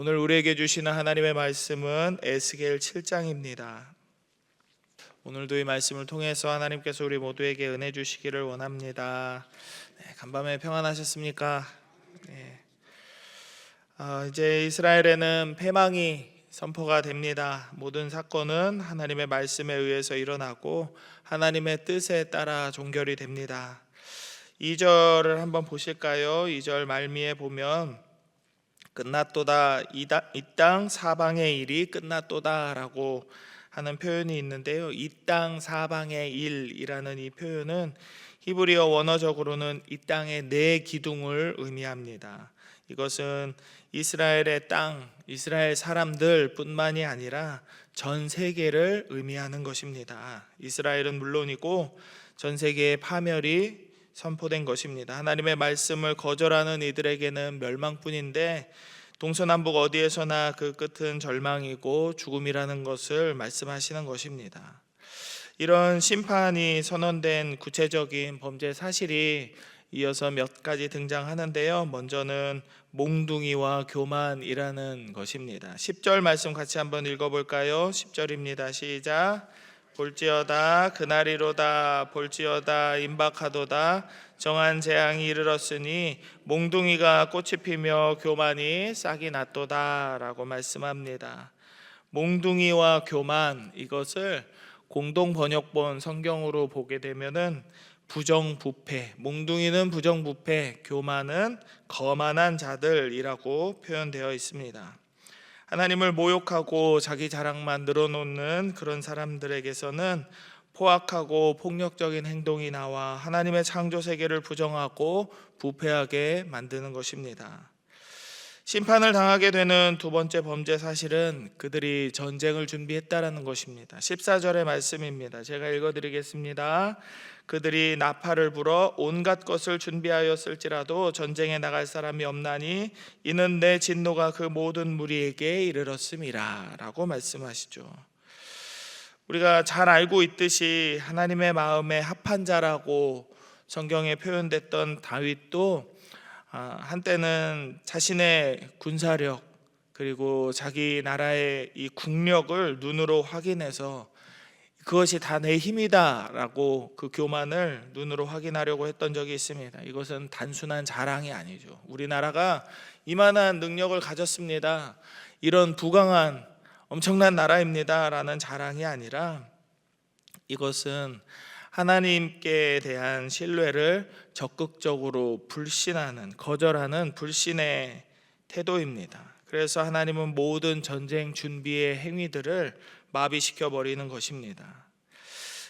오늘 우리에게 주시는 하나님의 말씀은 에스겔 7장입니다. 오늘도 이 말씀을 통해서 하나님께서 우리 모두에게 은혜 주시기를 원합니다. 네, 간밤에 평안하셨습니까? 네. 아, 이제 이스라엘에는 패망이 선포가 됩니다. 모든 사건은 하나님의 말씀에 의해서 일어나고 하나님의 뜻에 따라 종결이 됩니다. 2절을 한번 보실까요? 2절 말미에 보면 끝났도다 이 땅 사방의 일이 끝났도다라고 하는 표현이 있는데요. 이 땅 사방의 일이라는 이 표현은 히브리어 원어적으로는 이 땅의 네 기둥을 의미합니다. 이것은 이스라엘의 땅, 이스라엘 사람들뿐만이 아니라 전 세계를 의미하는 것입니다. 이스라엘은 물론이고 전 세계의 파멸이 선포된 것입니다. 하나님의 말씀을 거절하는 이들에게는 멸망뿐인데 동서남북 어디에서나 그 끝은 절망이고 죽음이라는 것을 말씀하시는 것입니다. 이런 심판이 선언된 구체적인 범죄 사실이 이어서 몇 가지 등장하는데요. 먼저는 몽둥이와 교만이라는 것입니다. 10절 말씀 같이 한번 읽어볼까요? 10절입니다. 시작. 볼지어다 그날이로다 볼지어다 임박하도다 정한 재앙이 이르렀으니 몽둥이가 꽃이 피며 교만이 싹이 났도다라고 말씀합니다. 몽둥이와 교만 이것을 공동 번역본 성경으로 보게 되면은 부정부패, 몽둥이는 부정부패, 교만은 거만한 자들이라고 표현되어 있습니다. 하나님을 모욕하고 자기 자랑만 늘어놓는 그런 사람들에게서는 포악하고 폭력적인 행동이 나와 하나님의 창조 세계를 부정하고 부패하게 만드는 것입니다. 심판을 당하게 되는 두 번째 범죄 사실은 그들이 전쟁을 준비했다라는 것입니다. 14절의 말씀입니다. 제가 읽어 드리겠습니다. 그들이 나팔을 불어 온갖 것을 준비하였을지라도 전쟁에 나갈 사람이 없나니 이는 내 진노가 그 모든 무리에게 이르렀음이라라고 말씀하시죠. 우리가 잘 알고 있듯이 하나님의 마음에 합한 자라고 성경에 표현됐던 다윗도 아, 한때는 자신의 군사력 그리고 자기 나라의 이 국력을 눈으로 확인해서 그것이 다 내 힘이다라고 그 교만을 눈으로 확인하려고 했던 적이 있습니다. 이것은 단순한 자랑이 아니죠. 우리나라가 이만한 능력을 가졌습니다. 이런 부강한 엄청난 나라입니다라는 자랑이 아니라 이것은 하나님께 대한 신뢰를 적극적으로 불신하는 거절하는 불신의 태도입니다. 그래서 하나님은 모든 전쟁 준비의 행위들을 마비시켜 버리는 것입니다.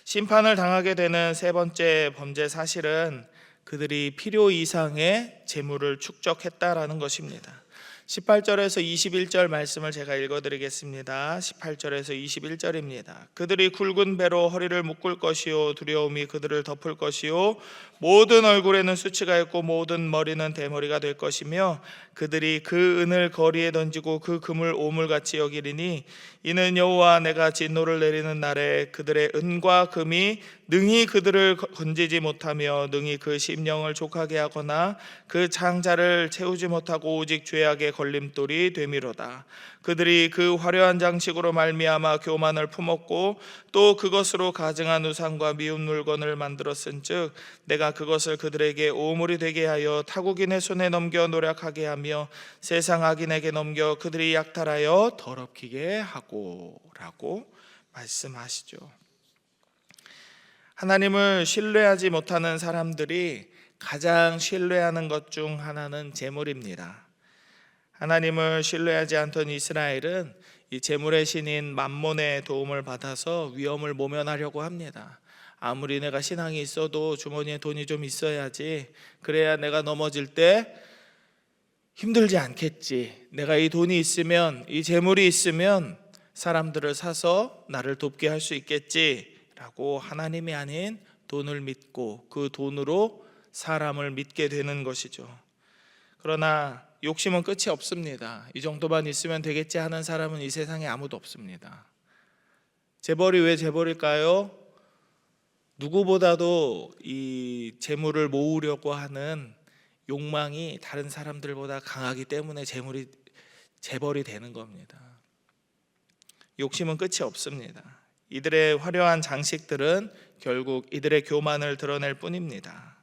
심판을 당하게 되는 세 번째 범죄 사실은 그들이 필요 이상의 재물을 축적했다라는 것입니다. 18절에서 21절 말씀을 제가 읽어 드리겠습니다. 18절에서 21절입니다. 그들이 굵은 배로 허리를 묶을 것이요 두려움이 그들을 덮을 것이요 모든 얼굴에는 수치가 있고 모든 머리는 대머리가 될 것이며 그들이 그 은을 거리에 던지고 그 금을 오물같이 여기리니 이는 여호와 내가 진노를 내리는 날에 그들의 은과 금이 능히 그들을 건지지 못하며 능히 그 심령을 족하게 하거나 그 장자를 채우지 못하고 오직 죄악의 걸림돌이 되미로다. 그들이 그 화려한 장식으로 말미암아 교만을 품었고 또 그것으로 가증한 우상과 미운 물건을 만들었은즉 내가 그것을 그들에게 오물이 되게 하여 타국인의 손에 넘겨 노력하게 하며 세상 악인에게 넘겨 그들이 약탈하여 더럽히게 하고 라고 말씀하시죠. 하나님을 신뢰하지 못하는 사람들이 가장 신뢰하는 것 중 하나는 재물입니다. 하나님을 신뢰하지 않던 이스라엘은 이 재물의 신인 만몬의 도움을 받아서 위험을 모면하려고 합니다. 아무리 내가 신앙이 있어도 주머니에 돈이 좀 있어야지. 그래야 내가 넘어질 때 힘들지 않겠지. 내가 이 돈이 있으면 이 재물이 있으면 사람들을 사서 나를 돕게 할 수 있겠지라고 하나님이 아닌 돈을 믿고 그 돈으로 사람을 믿게 되는 것이죠. 그러나 욕심은 끝이 없습니다. 이 정도만 있으면 되겠지 하는 사람은 이 세상에 아무도 없습니다. 재벌이 왜 재벌일까요? 누구보다도 이 재물을 모으려고 하는 욕망이 다른 사람들보다 강하기 때문에 재물이 재벌이 되는 겁니다. 욕심은 끝이 없습니다. 이들의 화려한 장식들은 결국 이들의 교만을 드러낼 뿐입니다.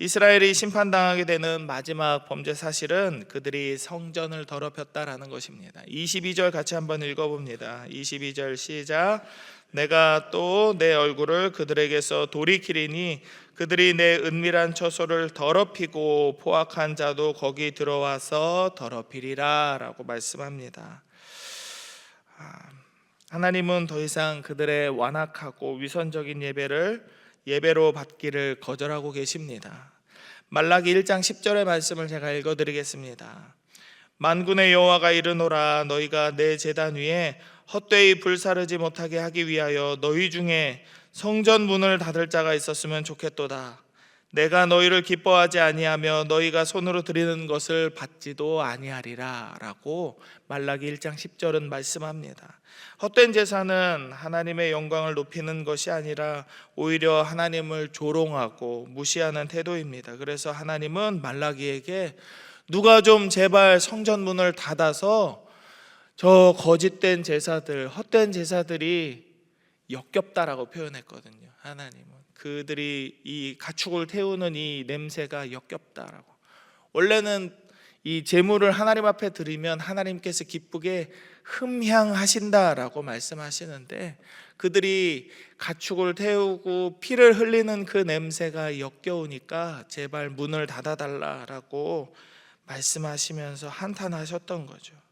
이스라엘이 심판당하게 되는 마지막 범죄 사실은 그들이 성전을 더럽혔다라는 것입니다. 22절 같이 한번 읽어봅니다. 22절 시작. 내가 또 내 얼굴을 그들에게서 돌이키리니 그들이 내 은밀한 처소를 더럽히고 포악한 자도 거기 들어와서 더럽히리라 라고 말씀합니다. 아, 하나님은 더 이상 그들의 완악하고 위선적인 예배를 예배로 받기를 거절하고 계십니다. 말라기 1장 10절의 말씀을 제가 읽어 드리겠습니다. 만군의 여호와가 이르노라 너희가 내 제단 위에 헛되이 불사르지 못하게 하기 위하여 너희 중에 성전 문을 닫을 자가 있었으면 좋겠도다. 내가 너희를 기뻐하지 아니하며 너희가 손으로 드리는 것을 받지도 아니하리라라고 말라기 1장 10절은 말씀합니다. 헛된 제사는 하나님의 영광을 높이는 것이 아니라 오히려 하나님을 조롱하고 무시하는 태도입니다. 그래서 하나님은 말라기에게 누가 좀 제발 성전 문을 닫아서 저 거짓된 제사들, 헛된 제사들이 역겹다라고 표현했거든요. 하나님은 그들이 이 가축을 태우는 이 냄새가 역겹다라고. 원래는 이 제물을 하나님 앞에 드리면 하나님께서 기쁘게 흠향하신다라고 말씀하시는데 그들이 가축을 태우고 피를 흘리는 그 냄새가 역겨우니까 제발 문을 닫아달라라고 말씀하시면서 한탄하셨던 거죠.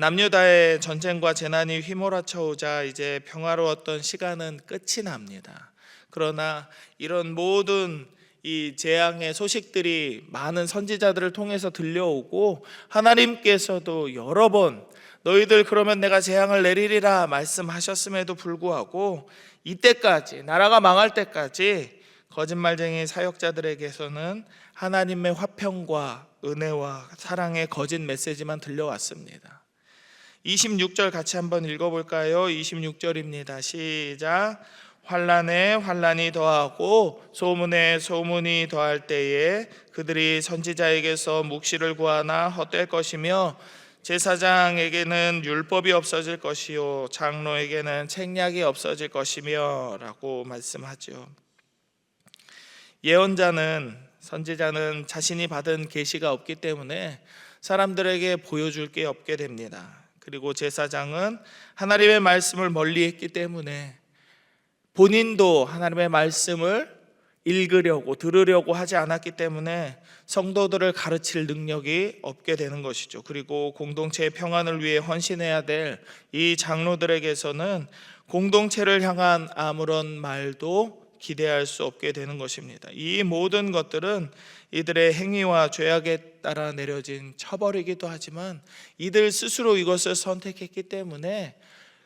남유다의 전쟁과 재난이 휘몰아쳐 오자 이제 평화로웠던 시간은 끝이 납니다. 그러나 이런 모든 이 재앙의 소식들이 많은 선지자들을 통해서 들려오고 하나님께서도 여러 번 너희들 그러면 내가 재앙을 내리리라 말씀하셨음에도 불구하고 이때까지 나라가 망할 때까지 거짓말쟁이 사역자들에게서는 하나님의 화평과 은혜와 사랑의 거짓 메시지만 들려왔습니다. 26절 같이 한번 읽어볼까요? 26절입니다. 시작. 환란에 환란이 더하고 소문에 소문이 더할 때에 그들이 선지자에게서 묵시를 구하나 헛될 것이며 제사장에게는 율법이 없어질 것이요 장로에게는 책략이 없어질 것이며라고 말씀하죠. 예언자는 선지자는 자신이 받은 계시가 없기 때문에 사람들에게 보여줄 게 없게 됩니다. 그리고 제사장은 하나님의 말씀을 멀리 했기 때문에 본인도 하나님의 말씀을 읽으려고 들으려고 하지 않았기 때문에 성도들을 가르칠 능력이 없게 되는 것이죠. 그리고 공동체의 평안을 위해 헌신해야 될 이 장로들에게서는 공동체를 향한 아무런 말도 기대할 수 없게 되는 것입니다. 이 모든 것들은 이들의 행위와 죄악에 따라 내려진 처벌이기도 하지만 이들 스스로 이것을 선택했기 때문에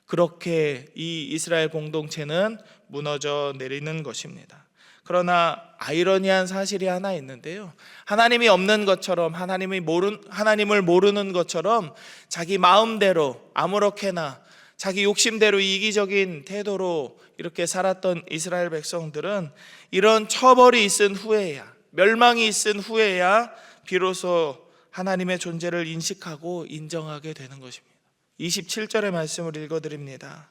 그렇게 이 이스라엘 공동체는 무너져 내리는 것입니다. 그러나 아이러니한 사실이 하나 있는데요. 하나님이 없는 것처럼 하나님이 모르 하나님을 모르는 것처럼 자기 마음대로 아무렇게나 자기 욕심대로 이기적인 태도로 이렇게 살았던 이스라엘 백성들은 이런 처벌이 있은 후에야 멸망이 있은 후에야 비로소 하나님의 존재를 인식하고 인정하게 되는 것입니다. 27절의 말씀을 읽어 드립니다.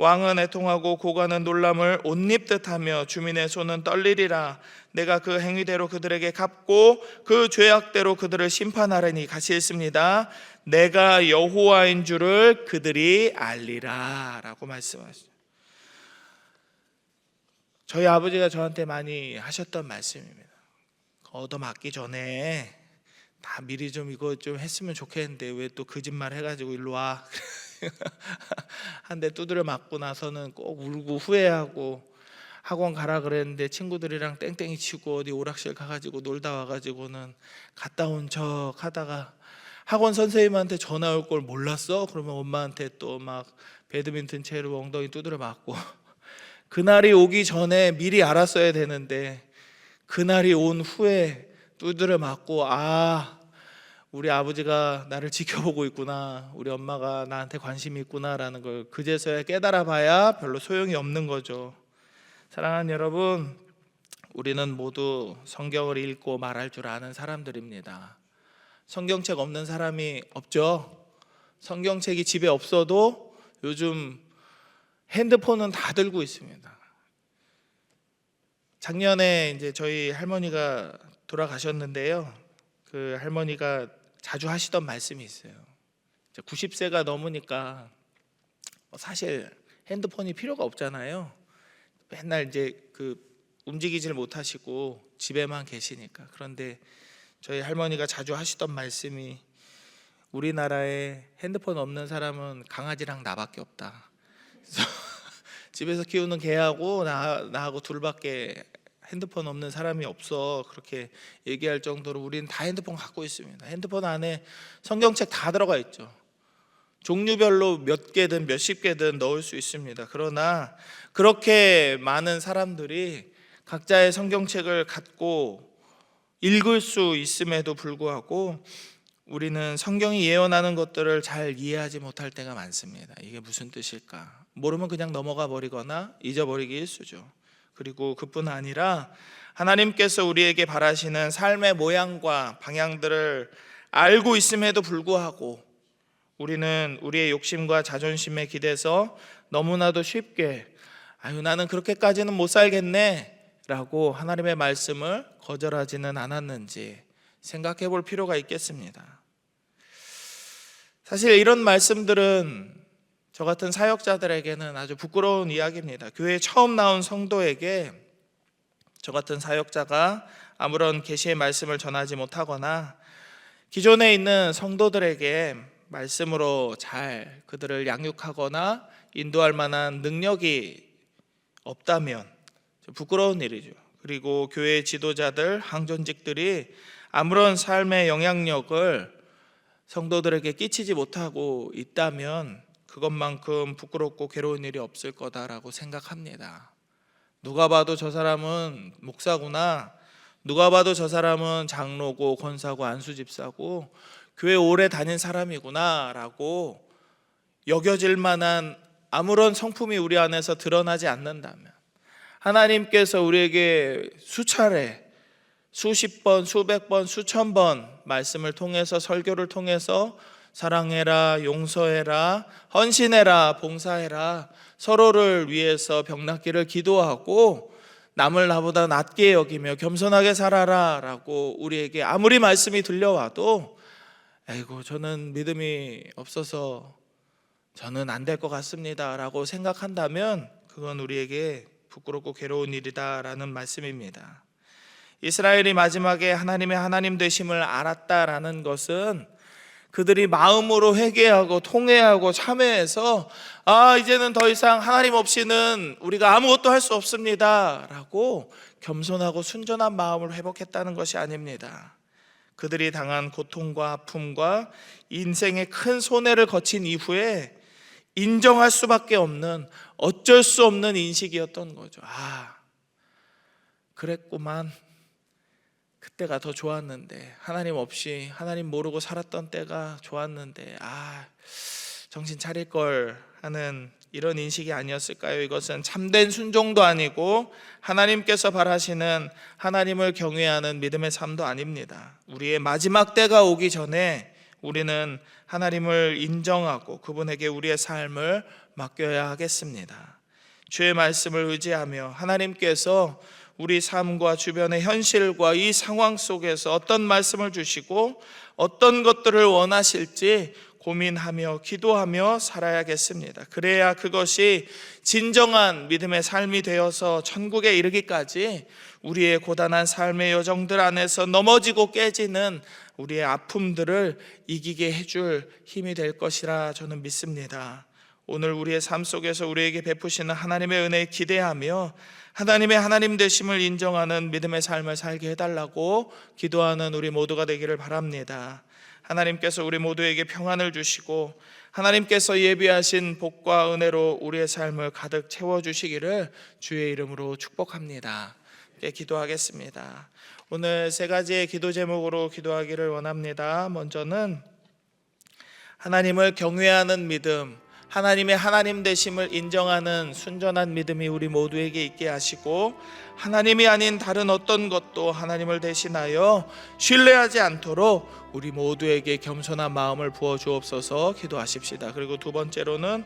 왕은 애통하고 고관은 놀람을 옷 입듯하며 주민의 손은 떨리리라. 내가 그 행위대로 그들에게 갚고 그 죄악대로 그들을 심판하리니 같이 읽습니다. 내가 여호와인 줄을 그들이 알리라라고 말씀하시죠 저희 아버지가 저한테 많이 하셨던 말씀입니다. 얻어맞기 전에 다 미리 좀 이거 좀 했으면 좋겠는데 왜 또 거짓말 해가지고 일로 와 한 대 두드려 맞고 나서는 꼭 울고 후회하고 학원 가라 그랬는데 친구들이랑 땡땡이 치고 어디 오락실 가가지고 놀다 와가지고는 갔다 온 척 하다가 학원 선생님한테 전화 올 걸 몰랐어? 그러면 엄마한테 또 막 배드민턴 채로 엉덩이 두드려 맞고 그날이 오기 전에 미리 알았어야 되는데 그날이 온 후에 두드려 맞고 아 우리 아버지가 나를 지켜보고 있구나. 우리 엄마가 나한테 관심이 있구나라는 걸 그제서야 깨달아 봐야 별로 소용이 없는 거죠. 사랑하는 여러분, 우리는 모두 성경을 읽고 말할 줄 아는 사람들입니다. 성경책 없는 사람이 없죠. 성경책이 집에 없어도 요즘 핸드폰은 다 들고 있습니다. 작년에 이제 저희 할머니가 돌아가셨는데요. 그 할머니가 자주 하시던 말씀이 있어요. 90세가 넘으니까 뭐 사실 핸드폰이 필요가 없잖아요. 맨날 이제 그 움직이질 못하시고 집에만 계시니까. 그런데 저희 할머니가 자주 하시던 말씀이 우리나라에 핸드폰 없는 사람은 강아지랑 나밖에 없다. 집에서 키우는 개하고 나, 나하고 둘밖에 핸드폰 없는 사람이 없어 그렇게 얘기할 정도로 우리는 다 핸드폰 갖고 있습니다. 핸드폰 안에 성경책 다 들어가 있죠. 종류별로 몇 개든 몇십 개든 넣을 수 있습니다. 그러나 그렇게 많은 사람들이 각자의 성경책을 갖고 읽을 수 있음에도 불구하고 우리는 성경이 예언하는 것들을 잘 이해하지 못할 때가 많습니다. 이게 무슨 뜻일까? 모르면 그냥 넘어가 버리거나 잊어버리기 일수죠. 그리고 그뿐 아니라 하나님께서 우리에게 바라시는 삶의 모양과 방향들을 알고 있음에도 불구하고 우리는 우리의 욕심과 자존심에 기대서 너무나도 쉽게 아유 나는 그렇게까지는 못 살겠네 라고 하나님의 말씀을 거절하지는 않았는지 생각해 볼 필요가 있겠습니다. 사실 이런 말씀들은 저 같은 사역자들에게는 아주 부끄러운 이야기입니다. 교회 처음 나온 성도에게 저 같은 사역자가 아무런 계시의 말씀을 전하지 못하거나 기존에 있는 성도들에게 말씀으로 잘 그들을 양육하거나 인도할 만한 능력이 없다면 부끄러운 일이죠. 그리고 교회 지도자들, 항전직들이 아무런 삶의 영향력을 성도들에게 끼치지 못하고 있다면 그것만큼 부끄럽고 괴로운 일이 없을 거다라고 생각합니다. 누가 봐도 저 사람은 목사구나. 누가 봐도 저 사람은 장로고 권사고 안수 집사고 교회 오래 다닌 사람이구나라고 여겨질 만한 아무런 성품이 우리 안에서 드러나지 않는다면 하나님께서 우리에게 수차례 수십 번, 수백 번, 수천 번 말씀을 통해서 설교를 통해서 사랑해라, 용서해라, 헌신해라, 봉사해라, 서로를 위해서 병낫기를 기도하고 남을 나보다 낮게 여기며 겸손하게 살아라 라고 우리에게 아무리 말씀이 들려와도 아이고 저는 믿음이 없어서 저는 안 될 것 같습니다 라고 생각한다면 그건 우리에게 부끄럽고 괴로운 일이다 라는 말씀입니다. 이스라엘이 마지막에 하나님의 하나님 되심을 알았다라는 것은 그들이 마음으로 회개하고 통회하고 참회해서 아 이제는 더 이상 하나님 없이는 우리가 아무것도 할 수 없습니다라고 겸손하고 순전한 마음을 회복했다는 것이 아닙니다. 그들이 당한 고통과 아픔과 인생의 큰 손해를 거친 이후에 인정할 수밖에 없는 어쩔 수 없는 인식이었던 거죠. 아, 그랬구만. 그때가 더 좋았는데 하나님 없이 하나님 모르고 살았던 때가 좋았는데 아 정신 차릴 걸 하는 이런 인식이 아니었을까요? 이것은 참된 순종도 아니고 하나님께서 바라시는 하나님을 경외하는 믿음의 삶도 아닙니다. 우리의 마지막 때가 오기 전에 우리는 하나님을 인정하고 그분에게 우리의 삶을 맡겨야 하겠습니다. 주의 말씀을 의지하며 하나님께서 우리 삶과 주변의 현실과 이 상황 속에서 어떤 말씀을 주시고 어떤 것들을 원하실지 고민하며 기도하며 살아야겠습니다. 그래야 그것이 진정한 믿음의 삶이 되어서 천국에 이르기까지 우리의 고단한 삶의 여정들 안에서 넘어지고 깨지는 우리의 아픔들을 이기게 해줄 힘이 될 것이라 저는 믿습니다. 오늘 우리의 삶 속에서 우리에게 베푸시는 하나님의 은혜에 기대하며 하나님의 하나님 되심을 인정하는 믿음의 삶을 살게 해달라고 기도하는 우리 모두가 되기를 바랍니다. 하나님께서 우리 모두에게 평안을 주시고 하나님께서 예비하신 복과 은혜로 우리의 삶을 가득 채워 주시기를 주의 이름으로 축복합니다. 예, 기도하겠습니다. 오늘 세 가지의 기도 제목으로 기도하기를 원합니다. 먼저는 하나님을 경외하는 믿음, 하나님의 하나님 되심을 인정하는 순전한 믿음이 우리 모두에게 있게 하시고 하나님이 아닌 다른 어떤 것도 하나님을 대신하여 신뢰하지 않도록 우리 모두에게 겸손한 마음을 부어 주옵소서 기도하십시다. 그리고 두 번째로는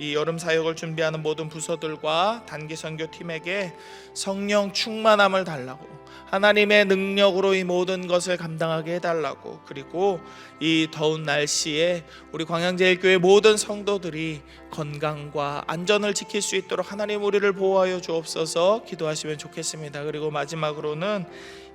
이 여름 사역을 준비하는 모든 부서들과 단기 선교 팀에게 성령 충만함을 달라고 하나님의 능력으로 이 모든 것을 감당하게 해달라고 그리고 이 더운 날씨에 우리 광양제일교회 모든 성도들이 건강과 안전을 지킬 수 있도록 하나님 우리를 보호하여 주옵소서 기도하시면 좋겠습니다. 그리고 마지막으로는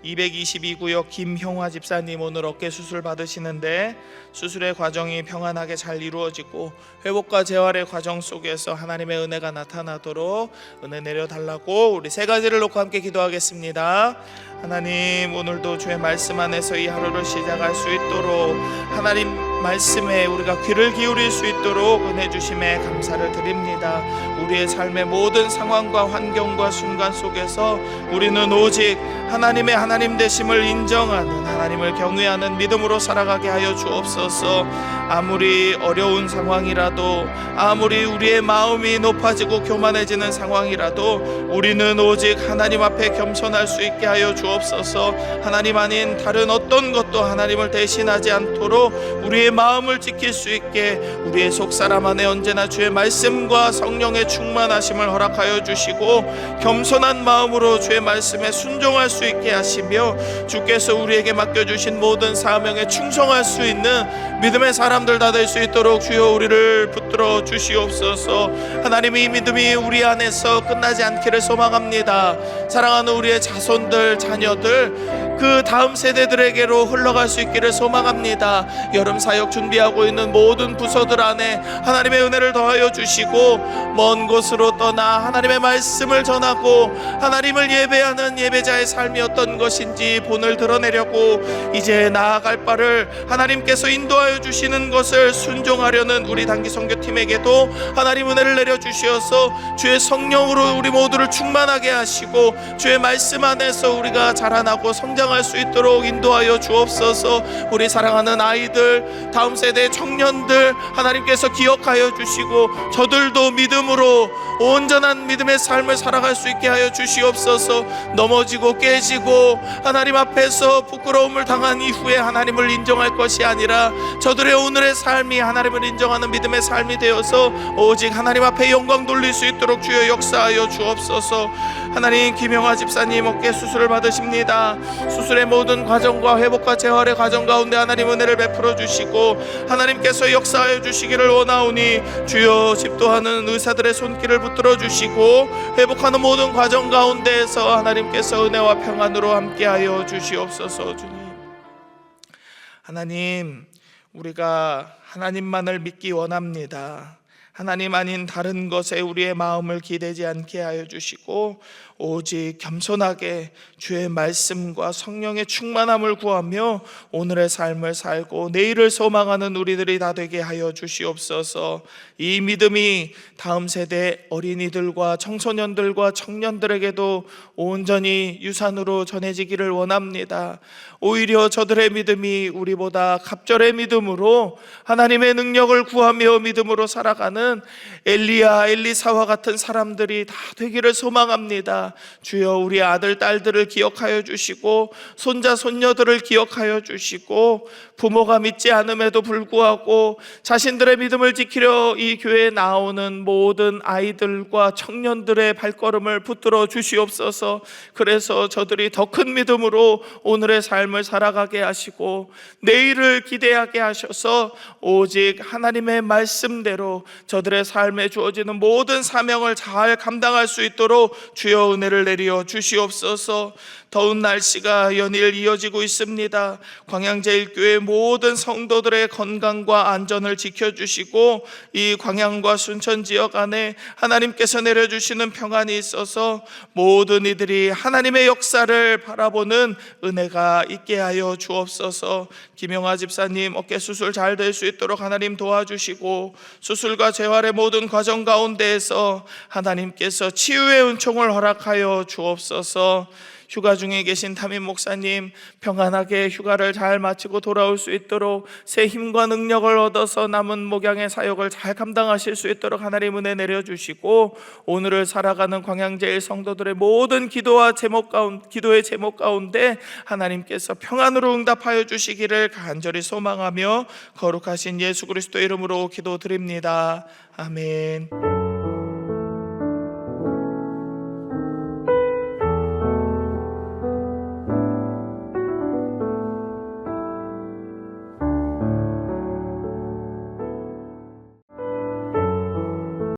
222구역 김형화 집사님 오늘 어깨 수술 받으시는데 수술의 과정이 평안하게 잘 이루어지고 회복과 재활의 과정 속에서 하나님의 은혜가 나타나도록 은혜 내려 달라고 우리 세 가지를 놓고 함께 기도하겠습니다. 하나님 오늘도 주의 말씀 안에서 이 하루를 시작할 수 있도록 하나님 말씀에 우리가 귀를 기울일 수 있도록 은혜 주심에 감사를 드립니다. 우리의 삶의 모든 상황과 환경과 순간 속에서 우리는 오직 하나님의 하나님 되심을 인정하는 하나님을 경외하는 믿음으로 살아가게 하여 주옵소서. 아무리 어려운 상황이라도 아무리 우리의 마음이 높아지고 교만해지는 상황이라도 우리는 오직 하나님 앞에 겸손할 수 있게 하여 주옵소서. 하나님 아닌 다른 어떤 것도 하나님을 대신하지 않도록 우리의 마음을 지킬 수 있게 우리의 속 사람 안에 언제나 주의 말씀과 성령의 충만하심을 허락하여 주시고 겸손한 마음으로 주의 말씀에 순종할 수 있게 하시며 주께서 우리에게 맡겨 주신 모든 사명에 충성할 수 있는 믿음의 사람들 다 될 수 있도록 주여 우리를 붙들어 주시옵소서. 하나님의 이 믿음이 우리 안에서 끝나지 않기를 소망합니다. 사랑하는 우리의 자손들, 자녀들 그 다음 세대들에게로 흘러갈 수 있기를 소망합니다. 여름 사역 준비하고 있는 모든 부서들 안에 하나님의 은혜를 더하여 주시고 먼 곳으로 떠나 하나님의 말씀을 전하고 하나님을 예배하는 예배자의 삶이 어떤 것인지 본을 드러내려고 이제 나아갈 바를 하나님께서 인도하여 주시는 것을 순종하려는 우리 단기 선교팀에게도 하나님 은혜를 내려 주시어서 주의 성령으로 우리 모두를 충만하게 하시고 주의 말씀 안에서 우리가 자라나고 성장 할 수 있도록 인도하여 주옵소서. 우리 사랑하는 아이들, 다음 세대 청년들 하나님께서 기억하여 주시고 저들도 믿음으로 온전한 믿음의 삶을 살아갈 수 있게 하여 주시옵소서. 넘어지고 깨지고 하나님 앞에서 부끄러움을 당한 이후에 하나님을 인정할 것이 아니라 저들의 오늘의 삶이 하나님을 인정하는 믿음의 삶이 되어서 오직 하나님 앞에 영광 돌릴 수 있도록 주여 역사하여 주옵소서. 하나님 김영화 집사님 어깨 수술을 받으십니다. 수술의 모든 과정과 회복과 재활의 과정 가운데 하나님 은혜를 베풀어 주시고 하나님께서 역사하여 주시기를 원하오니 주여 집도하는 의사들의 손길을 붙들어 주시고 회복하는 모든 과정 가운데에서 하나님께서 은혜와 평안으로 함께하여 주시옵소서 주님. 하나님 우리가 하나님만을 믿기 원합니다. 하나님 아닌 다른 것에 우리의 마음을 기대지 않게 하여 주시고 오직 겸손하게 주의 말씀과 성령의 충만함을 구하며 오늘의 삶을 살고 내일을 소망하는 우리들이 다 되게 하여 주시옵소서. 이 믿음이 다음 세대 어린이들과 청소년들과 청년들에게도 온전히 유산으로 전해지기를 원합니다. 오히려 저들의 믿음이 우리보다 갑절의 믿음으로 하나님의 능력을 구하며 믿음으로 살아가는 엘리야, 엘리사와 같은 사람들이 다 되기를 소망합니다. 주여 우리 아들, 딸들을 기억하여 주시고 손자, 손녀들을 기억하여 주시고 부모가 믿지 않음에도 불구하고 자신들의 믿음을 지키려 이 교회에 나오는 모든 아이들과 청년들의 발걸음을 붙들어 주시옵소서. 그래서 저들이 더 큰 믿음으로 오늘의 삶을 살아가게 하시고 내일을 기대하게 하셔서 오직 하나님의 말씀대로 저들의 삶에 주어지는 모든 사명을 잘 감당할 수 있도록 주여 은혜를 내려 주시옵소서. 더운 날씨가 연일 이어지고 있습니다. 광양제일교회 모든 성도들의 건강과 안전을 지켜주시고 이 광양과 순천 지역 안에 하나님께서 내려주시는 평안이 있어서 모든 이들이 하나님의 역사를 바라보는 은혜가 있게 하여 주옵소서. 김영아 집사님 어깨 수술 잘 될 수 있도록 하나님 도와주시고 수술과 재활의 모든 과정 가운데에서 하나님께서 치유의 은총을 허락하 허락하여 주옵소서. 휴가 중에 계신 담임 목사님 평안하게 휴가를 잘 마치고 돌아올 수 있도록 새 힘과 능력을 얻어서 남은 목양의 사역을 잘 감당하실 수 있도록 하나님 은혜 내려 주시고 오늘을 살아가는 광양제일 성도들의 모든 기도와 제목 가운 기도의 제목 가운데 하나님께서 평안으로 응답하여 주시기를 간절히 소망하며 거룩하신 예수 그리스도 이름으로 기도드립니다. 아멘.